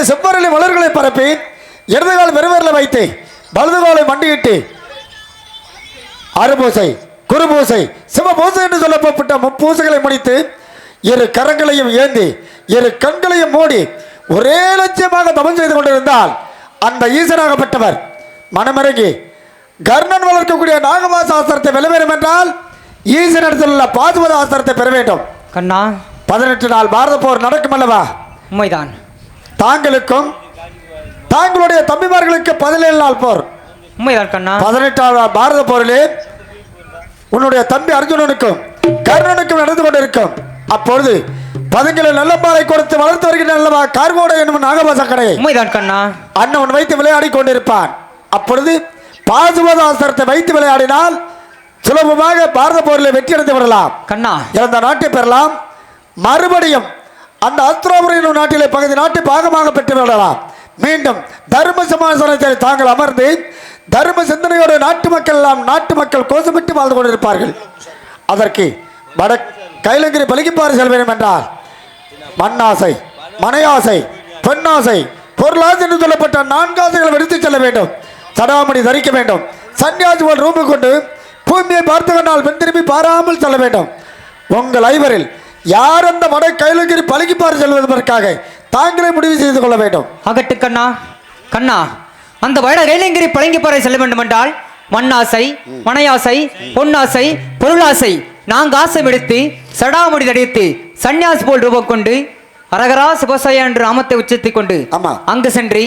கையில செவ்வரளி மலர்களை பரப்பி இடது கால் வெறுவரில் வைத்து. வலது காலை மண்டியிட்டு. அறுபூசை குருபூசை சிவபூசை என்று சொல்லப்பட்ட முப்பூசைகளை முடித்து இரு கரங்களையும் ஏந்தி இரு கண்களையும் மூடி ஒரே லட்சியமாக தவம் செய்து கொண்டிருந்தால் அந்த ஈசனாகப்பட்டவர் மனமிறங்கி கர்ணன் வளர்க்கக்கூடிய நாகமாச ஆஸ்திரத்தை வெல்ல வேண்டும் என்றால் ஈசனிடத்தில் உள்ள பாதுவத ஆஸ்திரத்தை பெற வேண்டும். கண்ணா. பதினெட்டு நாள் பாரத போர் நடக்கும் அல்லவா? உண்மைதான். தாங்களுக்கும் தாங்களுடைய தம்பிமார்களுக்கு பதினேழு நாள் போர். பதினெட்டாவது பாரத போரிலே உன்னுடைய தம்பி அர்ஜுனனுக்கும் கர்ணனுக்கும் நடந்து கொண்டிருக்கும். அப்பொழுது பதுங்கில நல்லம்பாலை கொடுத்து வளர்த்து வருகின்ற நல்லவா கார்கோடை என்னும் நாகபாச கடையை உண்மைதான் கண்ணா. அண்ணன் வைத்து விளையாடி கொண்டிருப்பான். அப்பொழுது பாசுபதாசரத்தை வைத்து விளையாடினால் சுலபமாக பாரத போரில் வெற்றி அடைந்து விடலாம். கண்ணா. இறந்த நாட்டை பெறலாம். மறுபடியும் அந்த அஸ்திரோபுரி என்னும் நாட்டிலே பகுதி நாட்டு பாகமாக பெற்றுவிடலாம் மீண்டும் தர்ம சமாசனத்தில் தாங்கள் அமர்ந்து தர்ம சிந்தனையோடு நாட்டு மக்கள் எல்லாம் நாட்டு மக்கள் கோஷமிட்டு வாழ்ந்து கொண்டிருப்பார்கள். அதற்கு வட கைலங்கிரி பலிக்குப்பாறு செல்ல வேண்டும் என்றால் மண்ணாசை மனையாசை பெண்ணாசை பொருளாசை என்று சொல்லப்பட்ட நான்காசைகளை எடுத்து செல்ல வேண்டும். சடாமணி தரிக்க வேண்டும். சன்னியாசி போல் ரூபு கொண்டு பூமியை பார்த்து கொண்டால் பின் திரும்பி பாராமல் செல்ல வேண்டும். உங்கள் ஐவரில் யார் அந்த வட கைலங்கிரி பலிக்குப்பாறு செல்வதற்காக? தாங்களே முடிவு செய்து கொள்ள வேண்டும். அகட்டு கண்ணா கண்ணா அந்த வட கைலங்கிரி பழங்கிப்பாறை செல்ல வேண்டுமென்றால் மண்ணாசை மனையாசை பொன்னாசை பொருளாசை ஆசை எடுத்து சடாமுடி தடித்து சன்னியாசி போல் ரூபம் கொண்டு அரகரா சிவசாய என்று நாமத்தை உச்சத்திக் கொண்டு. அங்கு சென்று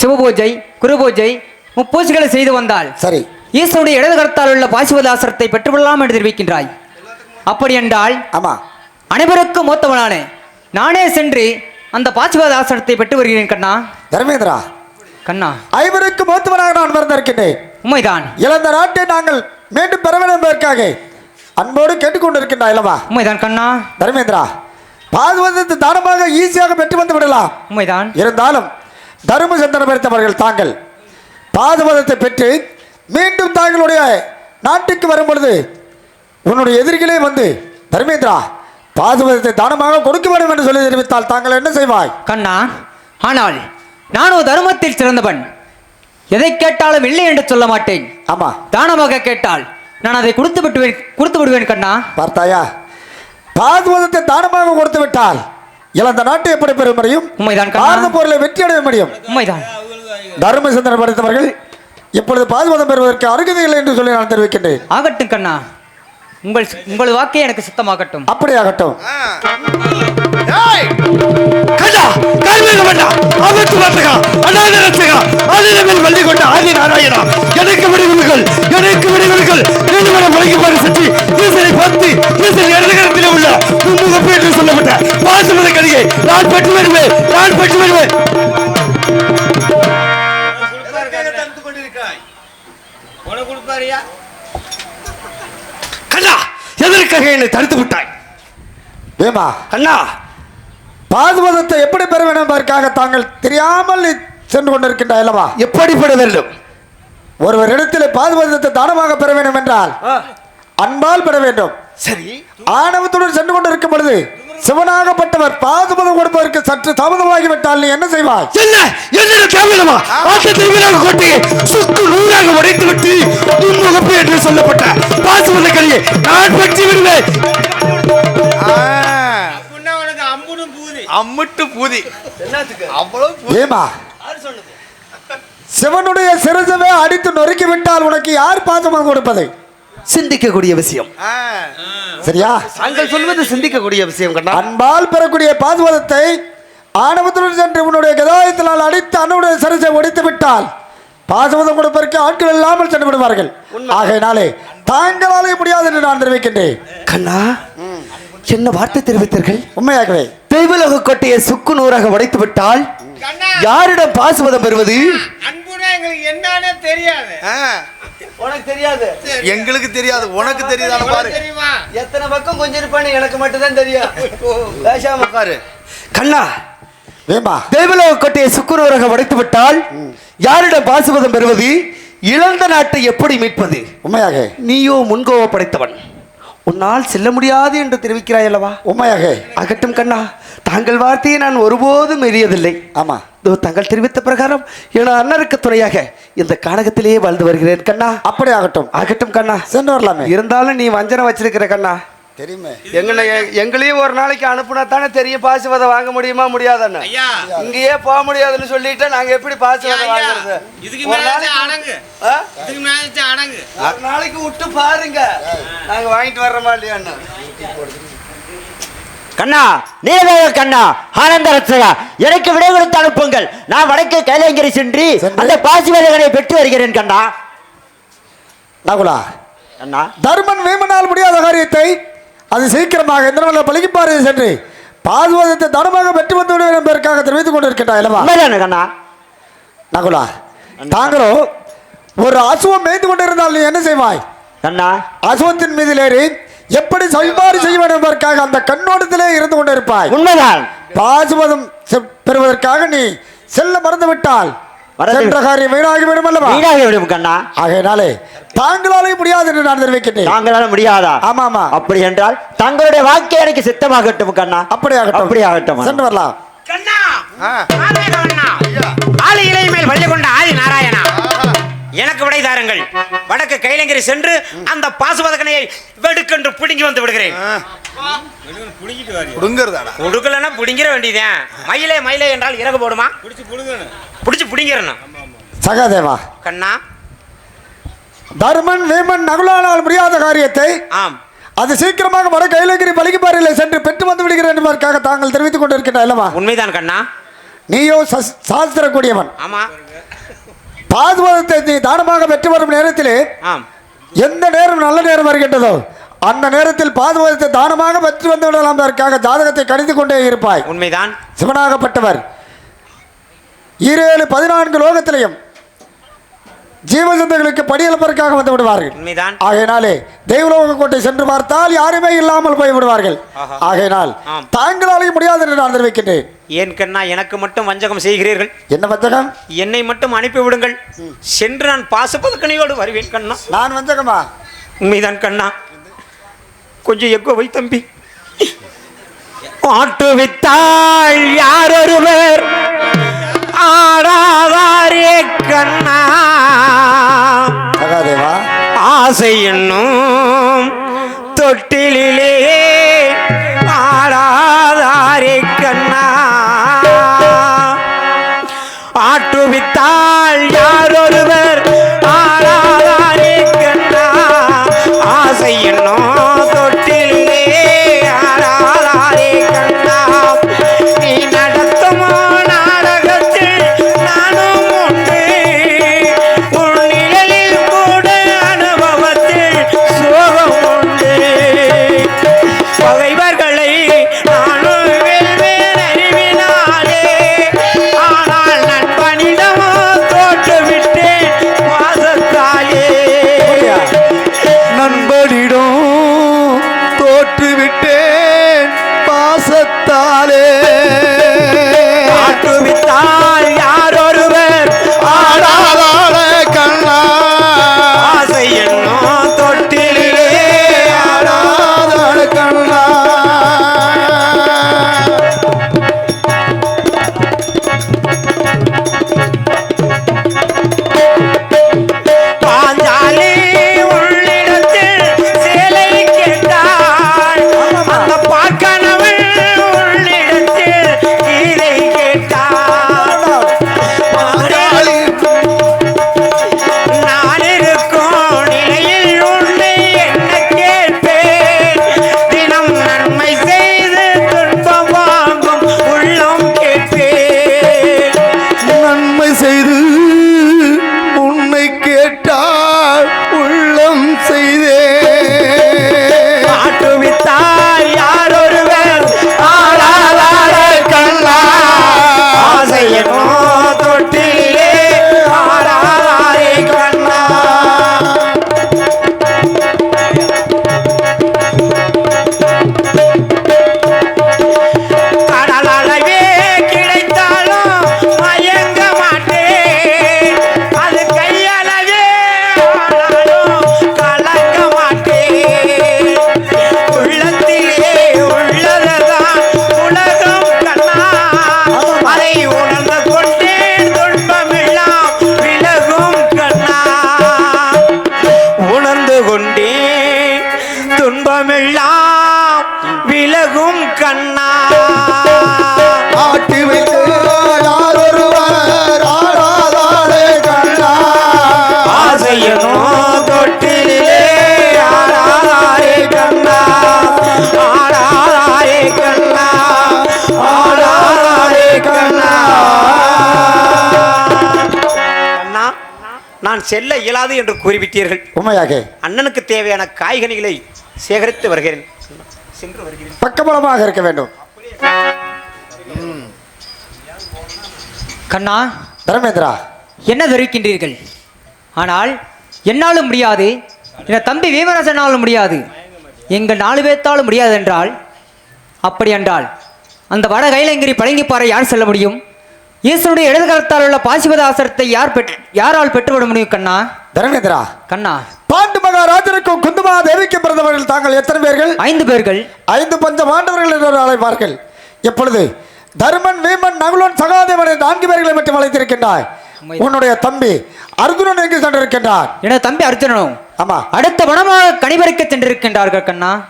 சிவபூஜை குருபூஜை முப்பூஜைகளை செய்து வந்தால் சரி. ஈசனுடைய இடது கரத்தால் உள்ள பாசிவதாசரத்தை பெற்றுவிடலாம் என்று தெரிவிக்கின்றாய். அப்படி என்றால் ஆமா. அனைவருக்கும் மூத்தவனான நானே சென்று அந்த பாசிவதாசனத்தை பெற்று வருகிறேன் கண்ணா. தர்மேந்திரா. கண்ணா. ஐவருக்கு மூத்தவனாக நான் மறந்திருக்கின்றேன் உண்மைதான். இழந்த நாட்டை நாங்கள் மீண்டும் பெற வேண்டும் என்பதற்காக அன்போடு கேட்டுக்கொண்டிருக்கின்றாய் அல்லவா உண்மைதான் கண்ணா. தர்மேந்திரா பாதுகாத்து தானமாக ஈஸியாக பெற்று வந்து விடலாம். உண்மைதான். இருந்தாலும் தர்ம சிந்தனை பெருத்தவர்கள் தாங்கள் பாதுகாதத்தை பெற்று மீண்டும் தாங்களுடைய நாட்டுக்கு வரும் பொழுது உன்னுடைய எதிரிகளே வந்து தர்மேந்திரா பாதுகாதத்தை தானமாக கொடுக்க வேண்டும் என்று சொல்லி தெரிவித்தால் தாங்கள் என்ன செய்வாய்? கண்ணா ஆனால் நானோ தர்மத்தில் சிறந்தவன். எதை கேட்டாலும் இல்லை என்று சொல்ல மாட்டேன். ஆமா. தானமாக கேட்டால் நான் அதை கொடுத்து விட்டுவேன் கொடுத்து விடுவேன் கண்ணா. பார்த்தாயா? பாதுகாதத்தை தானமாக கொடுத்து விட்டால் இழந்த நாட்டை எப்படி பெற முடியும்? உண்மைதான். பாரத போரில் வெற்றி அடைய முடியும். உண்மைதான். தர்ம சிந்தனை படைத்தவர்கள் இப்பொழுது பாதுகாதம் பெறுவதற்கு அருகதை இல்லை என்று சொல்லி நான் தெரிவிக்கின்றேன். ஆகட்டும் கண்ணா. உங்கள் உங்கள் வாக்கே எனக்கு சுத்தமாகட்டும். அப்படியாகட்டும். எனக்கு விடுவிடுகள் எனக்கு விடுவிடுகள் நீதிமன்றம் வழங்கி பாரு சற்றி ஈசனை பார்த்து ஈசன் இடதுகரத்தில் உள்ள முன்முகப்பு என்று சொல்லப்பட்ட பாசுமத கடிகை நான் பெற்று வருவேன். நான் பெற்று வருவேன். கண்ணா. எதற்காக என்னை தடுத்து விட்டாய். ஏமா கண்ணா பாதுகாதத்தை எப்படி பெற வேண்டும் என்பதற்காக தாங்கள் தெரியாமல் சென்று கொண்டிருக்கின்றாய் அல்லவா? எப்படிப்பட வேண்டும்? ஒருவர் இடத்தில் பாதுகாதத்தை தானமாக பெற வேண்டும் என்றால் அன்பால் பெற வேண்டும். சரி. ஆணவத்துடன் சென்று கொண்டிருக்கும் பொழுது சிவனாகப்பட்டவர் பாதுகாதம் கொடுப்பதற்கு சற்று தாமதமாகிவிட்டால் நீ என்ன செய்வாய்? என்ன? என்ன கேவலமா? ஆட்டத்தை வீராக கொட்டி சுக்கு நூறாக உடைத்து விட்டு துன்முகப்பு என்று சொல்லப்பட்ட பாசுமத கலியை நான் பற்றி விடுவேன். அம்முட்டு பூதி. அவ்வளவு ஏமா? சிவனுடைய சிறுசவே அடித்து நொறுக்கி விட்டால் உனக்கு யார் பாசமாக கொடுப்பது? சிந்திக்கக்கூடிய விஷயம். சரியா? தாங்கள் சொல்வது சிந்திக்கக்கூடிய விஷயம் கண்ணா. அன்பால் பெறக்கூடிய பாதுகாதத்தை ஆணவத்துடன் சென்று உன்னுடைய கதாயத்தினால் அடித்து அன்னுடைய சரிசை ஒடித்து விட்டால் பாசுவதம் கொடுப்பதற்கு ஆட்கள் இல்லாமல் சென்று விடுவார்கள். ஆகையினாலே தாங்களாலே முடியாது என்று நான் தெரிவிக்கின்றேன். கண்ணா என்ன வார்த்தை தெரிவித்தீர்கள்? உண்மையாகவே. தெய்வலோக கொட்டையை சுக்கு நூறாக உடைத்து விட்டால் யாரிடம் பாசுவதம் பெறுவது? எங்களுக்கு என்னன்னே தெரியாது. உனக்கு தெரியாது. எங்களுக்கு தெரியாது. உனக்கு தெரியுதான பாரு. தெரியுமா? எத்தனை பக்கம் கொஞ்சம் இருப்பான்னு எனக்கு மட்டும் தான் தெரியும் பேசாம பாரு கண்ணா ஏமா தெய்வலோக கொட்டையை சுக்கு நூறாக உடைத்து விட்டால் யாரிடம் பாசுவதம் பெறுவது? இழந்த நாட்டை எப்படி மீட்பது? உண்மையாக நீயோ முன்கோவ படைத்தவன் உன்னால் செல்ல முடியாது என்று தெரிவிக்கிறாய் அல்லவா? உண்மையாக அகட்டும் கண்ணா தாங்கள் வார்த்தையை நான் ஒருபோதும் எரியதில்லை ஆமா. தாங்கள் தெரிவித்த பிரகாரம் என் அண்ணருக்கு துணையாக இந்த கானகத்திலேயே வாழ்ந்து வருகிறேன் கண்ணா. அப்படி ஆகட்டும் ஆகட்டும் கண்ணா. சென்று வரலாமே. இருந்தாலும் நீ வஞ்சனம் வச்சிருக்கிற கண்ணா. தெரியுமே. எங்களை எங்களையும் ஒரு நாளைக்கு அனுப்புனா தானே தெரியும் பாசுவதை வாங்க முடியுமா முடியாதான்னு. ஐயா. இங்கேயே போக முடியாதுன்னு சொல்லிட்டு நாங்க எப்படி பாசுவதை வாங்குறது? இதுக்கு ஒரு மேல நாளைக்கு ஒரு நாளைக்கு விட்டு பாருங்க. நாங்க வாங்கிட்டு வர்றோமா இல்லையான்னு. கண்ணா நீலவேக கண்ணா. ஆனந்த ரட்சகா எனக்கு விடை கொடுத்து அனுப்புங்கள். நான் வடக்கு கைலங்கிரி சென்று? அந்த பாசிவேலகனை பெற்று வருகிறேன் கண்ணா. நகுலா கண்ணா. தர்மன் வீமனால் முடியாத காரியத்தை அது சீக்கிரமாக இந்த பழகிப்பாரு சென்று. பாதுகாதத்தை தனமாக பெற்று வந்து விடுவேன் என்பதற்காக தெரிவித்துக் கொண்டிருக்கின்றாய் அல்லவா? உண்மைதானே கண்ணா நகுலா தாங்களோ ஒரு அசுவம் மேய்ந்து கொண்டிருந்தால் நீ என்ன செய்வாய்? கண்ணா அசுவத்தின் மீதில் ஏறி எப்படி செய்ய வேண்டும் என்பதற்காக அந்த கண்ணோட்டத்திலே இருந்து கொண்டிருப்பாய். உண்மைதான். பாசுவதம் பெறுவதற்காக நீ செல்ல மறந்து விட்டால் சென்ற காரியம் வீணாகிவிடும் அல்லவா? கண்ணா. ஆகையினாலே தாங்களாலே முடியாது என்று நான் தெரிவிக்கின்றேன். தாங்களால முடியாதா? ஆமா ஆமா அப்படி என்றால் தங்களுடைய வாக்கை எனக்கு சித்தமாகட்டும் கண்ணா. அப்படி ஆகட்டும் அப்படி ஆகட்டும் சென்று வரலாம். கண்ணா. மேல் வள்ளி கொண்ட ஆதி நாராயணா எனக்கு விடை தாருங்கள். வடக்கு கைலங்கிரி சென்று அந்த பாசுபதக்கனையை வெடுக்கென்று பிடுங்கி வந்து விடுகிறேன். கொடுக்கலன்னா பிடிங்கிற வேண்டியதேன் மயிலே மயிலே என்றால் இறகு போடுமா? பிடிச்சு பிடிங்கிறணும் சகாதேவா கண்ணா. தர்மன் வீமன் நகுலானால் முடியாத காரியத்தை ஆம். அது சீக்கிரமாக வட கைலகிரி பலிக்குப்பாறையில் சென்று பெற்று வந்து விடுகிறேன் என்பதற்காக தாங்கள் தெரிவித்துக் கொண்டிருக்கின்ற அல்லவா? உண்மைதான் கண்ணா. நீயோ சஸ்- சாஸ்திரக்கூடியவன். ஆமா. பாதுகாதத்தை நீ தானமாக பெற்று வரும் நேரத்திலே எந்த நேரம் நல்ல நேரம் வருகின்றதோ அந்த நேரத்தில் பாதுகாதத்தை தானமாக பெற்று வந்து விடலாம் என்பதற்காக ஜாதகத்தை கணித்துக் கொண்டே இருப்பாய். உண்மைதான். சிவனாகப்பட்டவர். ஈரேழு பதினான்கு லோகத்திலையும் ஜீவசந்தங்களுக்கு படியெழுப்பதற்காக வந்து விடுவார்கள். ஆகையினாலே தெய்வலோக கோட்டை சென்று பார்த்தால் யாருமே இல்லாமல் போய் விடுவார்கள். ஆகையினால். தாங்களாலே முடியாது என்று நான் தெரிவிக்கின்றேன். ஏன் கண்ணா எனக்கு மட்டும் வஞ்சகம் செய்கிறீர்கள்? என்ன வஞ்சகம்? என்னை மட்டும் அனுப்பி விடுங்கள். சென்று நான் பாசுபதக்கனையோடு வருவேன் கண்ணா. நான் வஞ்சகமா? உண்மைதான் கண்ணா. கொஞ்சம் எக்கோ வை தம்பி. ஆட்டு வித்தாள் யாரொருவர் ஆடாதாரே கண்ணா. ஆசை என்னும் தொட்டிலே ஆடாதாரே கண்ணா. ஆட்டுவித்தாள் யாரொருவர் நான் செல்ல இயலாது என்று கூறிவிட்டீர்கள். உண்மையாக. அண்ணனுக்கு தேவையான காய்கனிகளை சேகரித்து வருகிறேன். சென்று வருகிறேன். பக்கபலமாக இருக்க வேண்டும். கண்ணா தர்மேந்திரா. என்ன தெரிவிக்கின்றீர்கள் ஆனால் என்னாலும் முடியாது. என் தம்பி வீமராசனாலும் முடியாது. எங்கள் நாலு பேர்த்தாலும் முடியாது என்றால் அப்படி என்றால் அந்த வட கைலங்கிரி பழங்கிப்பாறை யார் செல்ல முடியும்? ஈஸ்வனுடைய இடதுகரத்தால் உள்ள பாசிபத ஆசனத்தை யார் பெற்று யாரால் பெற்றுவிட முடியும் கண்ணா? தர்மேந்திரா கண்ணா. பாண்டு மகாராஜனுக்கும் குந்துமா தேவிக்கும் பிறந்தவர்கள் தாங்கள் எத்தனை பேர்கள்? ஐந்து பேர்கள். ஐந்து பஞ்ச பாண்டவர்கள் என்று அழைப்பார்கள். எப்பொழுது தர்மன் வீமன் நகுலன் சகாதேவனை நான்கு பேர்களை மட்டும் அழைத்திருக்கின்றாய். உன்னுடைய தம்பி அர்ஜுனன் எங்கு சென்றிருக்கின்றார்? எனது தம்பி அர்ஜுனனும். ஆமா. அடுத்த வனமாக கனிபறிக்க சென்றிருக்கின்றார்கள் கண்ணா.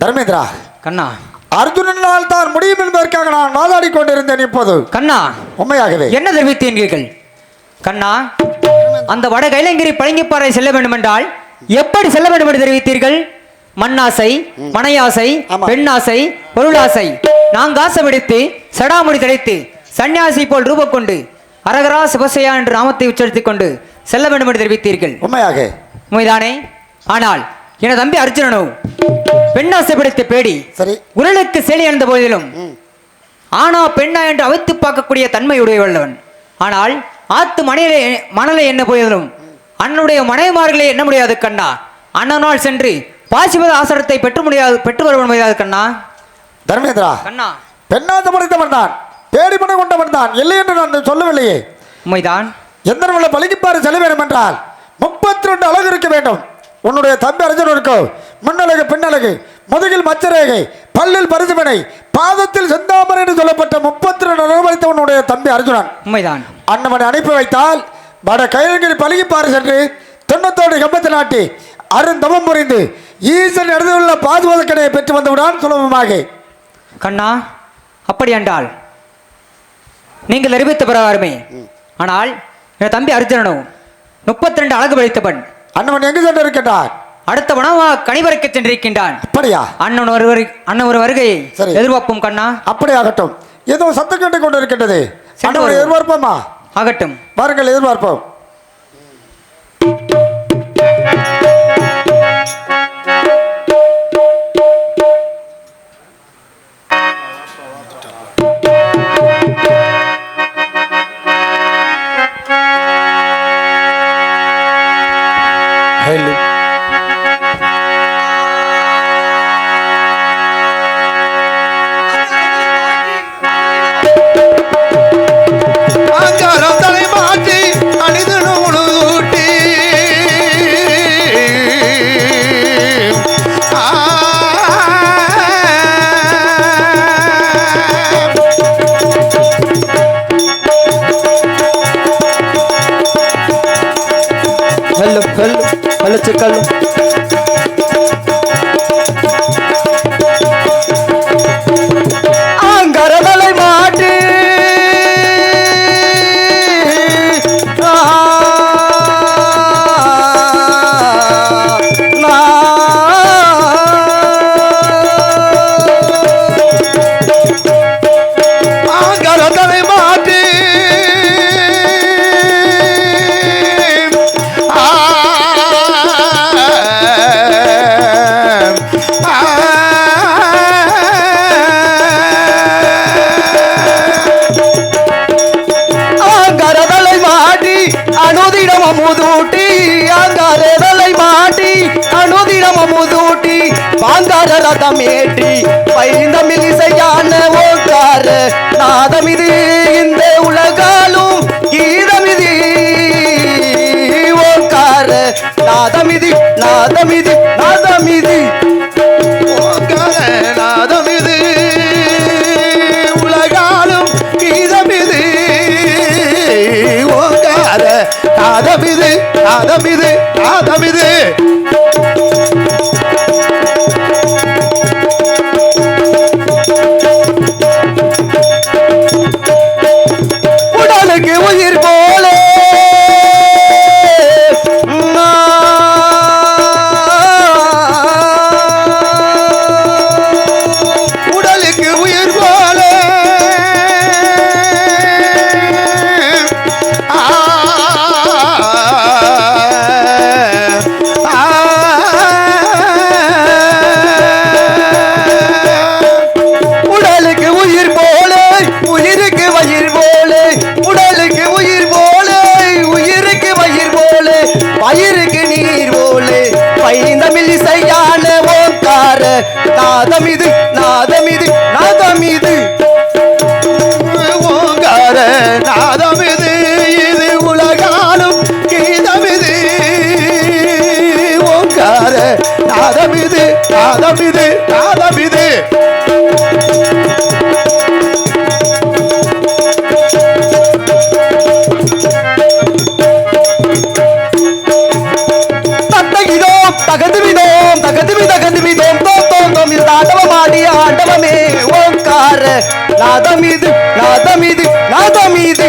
தர்மேந்திரா. கண்ணா. அர்ஜுனனால் தான் முடியும் என்பதற்காக நான் வாதாடி கொண்டிருந்தேன் இப்போது. கண்ணா உண்மையாகவே. என்ன தெரிவித்தீர்கள் கண்ணா அந்த வட கைலங்கிரி பழங்கிப்பாறை செல்ல வேண்டுமென்றால் எப்படி செல்ல வேண்டும் என்று தெரிவித்தீர்கள்? மண்ணாசை மனையாசை. பெண்ணாசை பொருளாசை. நான்கு ஆசை விடுத்து சடாமுடி தடைத்து சன்னியாசி போல் ரூபம் கொண்டு அரகரா சிவசையா என்று நாமத்தை உச்சரித்துக் கொண்டு செல்ல வேண்டும் என்று தெரிவித்தீர்கள். உண்மையாக உண்மைதானே? ஆனால் எனது தம்பி அர்ஜுனனோ பெண்ணாசை பிடித்த பேடி சரி. உரலுக்கு சேலி அணிந்த போதிலும் ஆனா பெண்ணா என்று அவைத்து பார்க்கக்கூடிய தன்மையுடையவள்ளவன் ஆனால் ஆத்து மணலை மணலை என்ன போயதிலும் அண்ணனுடைய மனைவிமார்களை எண்ண முடியாது கண்ணா. அண்ணனால் சென்று பாசிபத ஆசனத்தை பெற்று முடியாது பெற்று வர முடியாது கண்ணா. தர்மேந்திரா கண்ணா. பெண்ணாத முடித்தவன் தான் தேடி மனை கொண்டவன் தான் இல்லை என்று நான் சொல்லவில்லையே. உண்மைதான். எந்த நிலை பழகிப்பாறு செல்ல வேண்டும் என்றால் முப்பத்தி ரெண்டு அழகு இருக்க வேண்டும். உன்னுடைய தம்பி அர்ஜுனனுக்கோ முன்னழகு பின்னழகு முதுகில் மச்சரேகை பல்லில் பரிசுமனை பாதத்தில் செந்தாமரை என்று சொல்லப்பட்ட முப்பத்தி ரெண்டு படைத்த உன்னுடைய தம்பி அர்ஜுனன். உண்மைதான். அண்ணவனை அனுப்பி வைத்தால் வட கைலங்கிரி பழகிப்பாறு சென்று துண்ணத்தோடு கம்பத்தை நாட்டி அருந்தவம் புரிந்து ஈசன் இடதுள்ள பாதுகாக்கடையை பெற்று வந்துவிடான் சுலபமாக. கண்ணா அப்படி என்றால் நீங்கள் அறிவித்த பிரகாரமே. ஆனால் என் தம்பி அர்ஜுனனோ முப்பத்தி ரெண்டு அழகு படைத்தவன் அண்ணவன் எங்கு சென்று இருக்கின்றான் அடுத்த வனமாக கனிபறிக்க சென்றிருக்கின்றான். அப்படியா? அண்ணன் ஒரு வரு- அண்ணன் ஒரு வருகையை சரி. எதிர்பார்ப்போம் கண்ணா. அப்படி ஆகட்டும் ஏதோ சத்தம் கேட்டுக் கொண்டு இருக்கின்றது வருவோம். எதிர்பார்ப்போமா? ஆகட்டும். வாருங்கள் எதிர்பார்ப்போம். se caló. நாதமிது நாதமிது நாதமிது. ஓங்கார நாதமிது இது உலகாலும் கீதமிது. ஓங்கார நாதமிது நாதமிது. நாதம் இது நாதம் ஓங்கார நாதமிது நாதமிது நாதமிது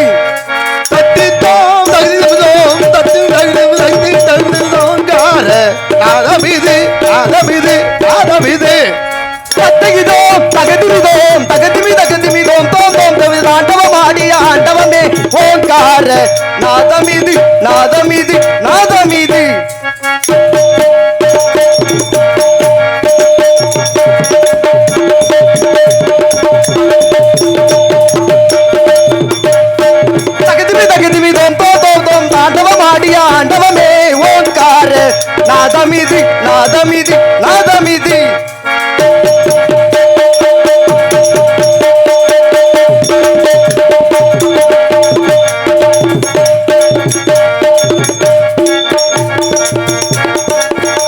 தத்தித்தோம் தகுதிதோம் தத்து தகுதி தகுதி நாதம் இது நாதமிது நாதமிது தத்தகிதோம் தகதுவிதோம் தகதுவி தகதுவிதோம் தோம் தோம் தோம் இந்த ஆண்டவமாடிய ஆண்டவமே. ஓங்கார நாதம் இது நாதம் இது நாதமிதி நாதமிதி நாதமிதி.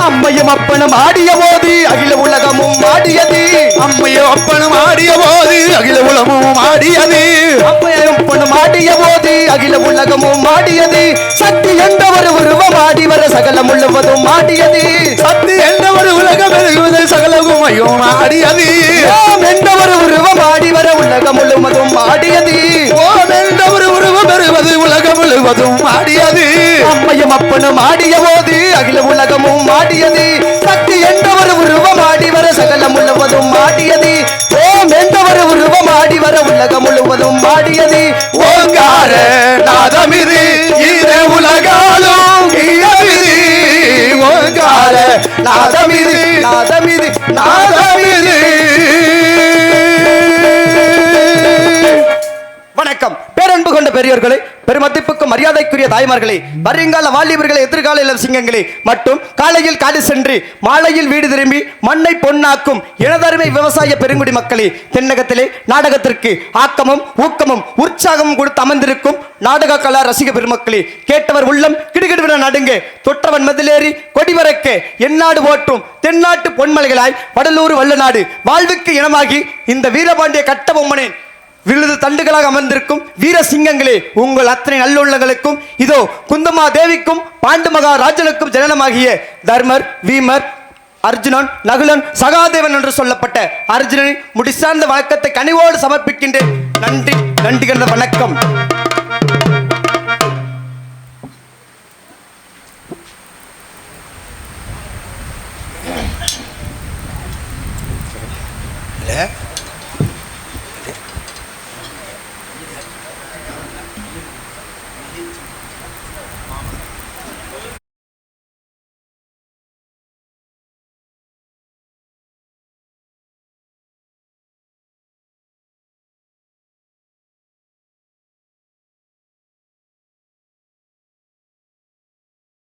அம்மையும் அப்பனும் ஆடிய போது அகில உலகமும் ஆடியது அம்மையும் அப்பனும் ஆடிய போது அகில உலகமும் ஆடியது. அப்பனும் ஆடிய போது அகில உலகமும் ஆடியது சக்தி என்றவர் உருவம் ஆடி வர சகலம் முழுவதும் ஆடியது சத்து என்றவர் உலகம் எழுகுவது சகலகுமையும் ஆடியது. ஓம் என்றவர் உருவம் ஆடி வர உலகம் முழுவதும் ஆடியது ஓம் என்றவர் உருவம் பெறுவது உலகம் முழுவதும் ஆடியது. அம்மையும் அப்பனும் ஆடிய போது அகில உலகமும் ஆடியது சக்தி என்றவர் உருவம் ஆடி வர சகலம் முழுவதும் ஆடியது ஓங்கார உலகம் முழுவதும் பாடியது ஓங்கார நாதமிது. இது உலகாலும் இயமிது ஓங்கார நாதமிது நாதமிது நாதமிது. பெரியோர்களே பெருமதிப்புக்கும் மரியாதைக்குரிய தாய்மார்களே வருங்கால வாலிபர்களே எதிர்கால இளம் சிங்கங்களே மற்றும் காலையில் காடு சென்று மாலையில் வீடு திரும்பி மண்ணை பொன்னாக்கும் இனதருமை விவசாய பெருங்குடி மக்களே தென்னகத்திலே நாடகத்திற்கு ஆக்கமும் ஊக்கமும் உற்சாகமும் கொடுத்து அமர்ந்திருக்கும் நாடக கலா ரசிக பெருமக்களே கேட்டவர் உள்ளம் கிடுகிடுவின நடுங்க தொற்றவன் மதிலேறி கொடிவரக்க எந்நாடு ஓட்டும் தென்னாட்டு பொன்மலைகளாய் வடலூர் வல்லநாடு வாழ்வுக்கு இனமாகி இந்த வீரபாண்டிய கட்டபொம்மனின் விழுது தண்டுகளாக அமர்ந்திருக்கும் வீர சிங்கங்களே உங்கள் அத்தனை நல்லுள்ளங்களுக்கும் இதோ குந்தமா தேவிக்கும் பாண்டு மகா ராஜனுக்கும் ஜனனமாகிய தர்மர் வீமர் அர்ஜுனன் நகுலன் சகாதேவன் என்று சொல்லப்பட்ட அர்ஜுனனின் முடிசார்ந்த வணக்கத்தை கனிவோடு சமர்ப்பிக்கின்றேன். நன்றி நன்றி கண்ட வணக்கம்.